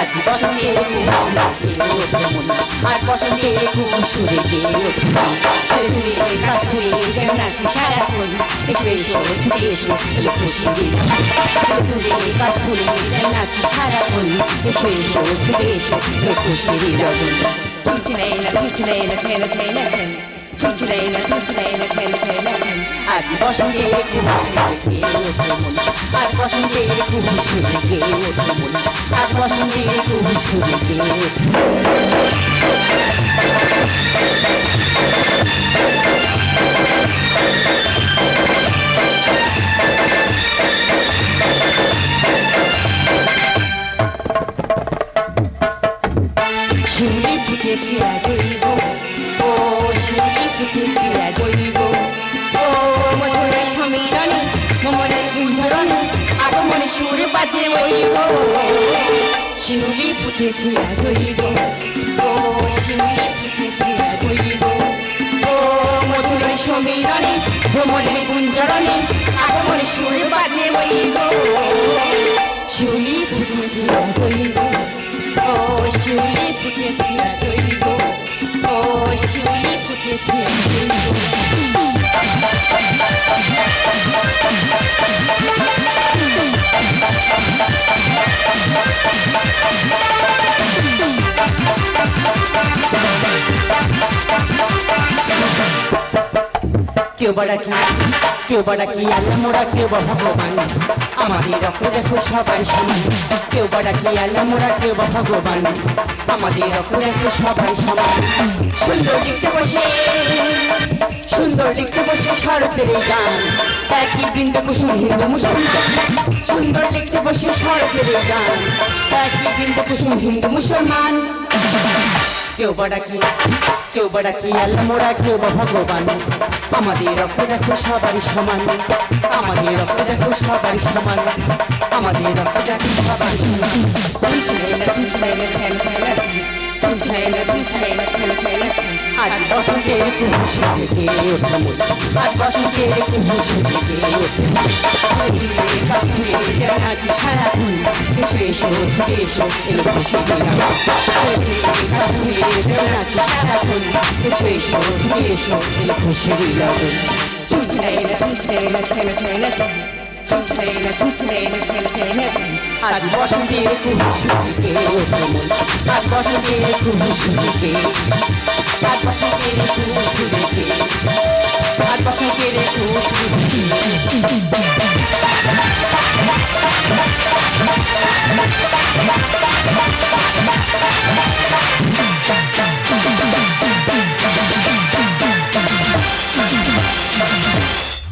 আজ বসন্তের আর বসন্তের সুরে গিয়ে ওঠে কাশ্মীরে কেমন আছি সারাক্ষণ এসো এসো ছুটে এসো দিন তুলে কাশ্মীরে কেমন আছি সারাক্ষণ এসো এসো ছুটে এসো এলো খুশি দিন আজ বসন্তের কুহুসুরে গিয়ে ওঠে মন আর বসন্তের কুহুসুরে গিয়ে ওঠে মন আর বসন্তের কুহুসুরে গিয়ে ওঠে সুর বাজে ওইব শিউলি ফুটেছে গইব ও শিউলি ফুটেছে গইব ও মধুর সমীরণে ভ্রমণের গুঞ্জরণে, আগমনে সুর বাজে ওইব শিউলি ফুটেছে গইব ও শিউলি ফুটেছে দৈব ও শিউলি ফুটেছে দৈব কেউ বা ডাকি, কেউ বা ডাকি আল্লাহ মোরা কেউ বা ভগবান। আমাদের রক্ত দেখো সবাই সমান, কেউ বা ডাকি আল্লাহ মোরা কেউ বা ভগবান। আমাদের রক্ত দেখো সবাই সমান। সুন্দর লিখতে বসে, সুন্দর লিখতে বসে শরতের এই গান। একই বৃন্দ কুসুম, হিন্দু মুসলমান সুন্দর লিখতে বসে শরতের এই গান। একই বৃন্দ কুসুম, হিন্দু মুসলমান। কেউ বা ডাকি, কেউ বা ডাকি, আল্লাহ মোরা কেউ বা ভগবান। আমাদের রক্ত দেখো সবারই সমান, আমাদের রক্ত দেখো সবারই সমান, আমাদের রক্ত দেখো সবারই সমান। আজ বসন্তের গিয়ে ওঠে আজ বসন্তের কুহুসুরে গিয়ে ওঠে কাশ্মীরে কেমন সারাক্ষণ এসো ছুটে এসো এলো খুশি দিলাম কাশ্মীরে কেমন আছি সারাক্ষণ এসো এসো ছুটে এসো এলো খুশি দিলাম আজ বসন্তের কুহুসুরে গিয়ে ওঠে মন আজ বসন্তের কুহুসুরে গিয়ে আজ বসন্তের কুহুসুরে গিয়ে আজ বসন্তের কুহুসুরে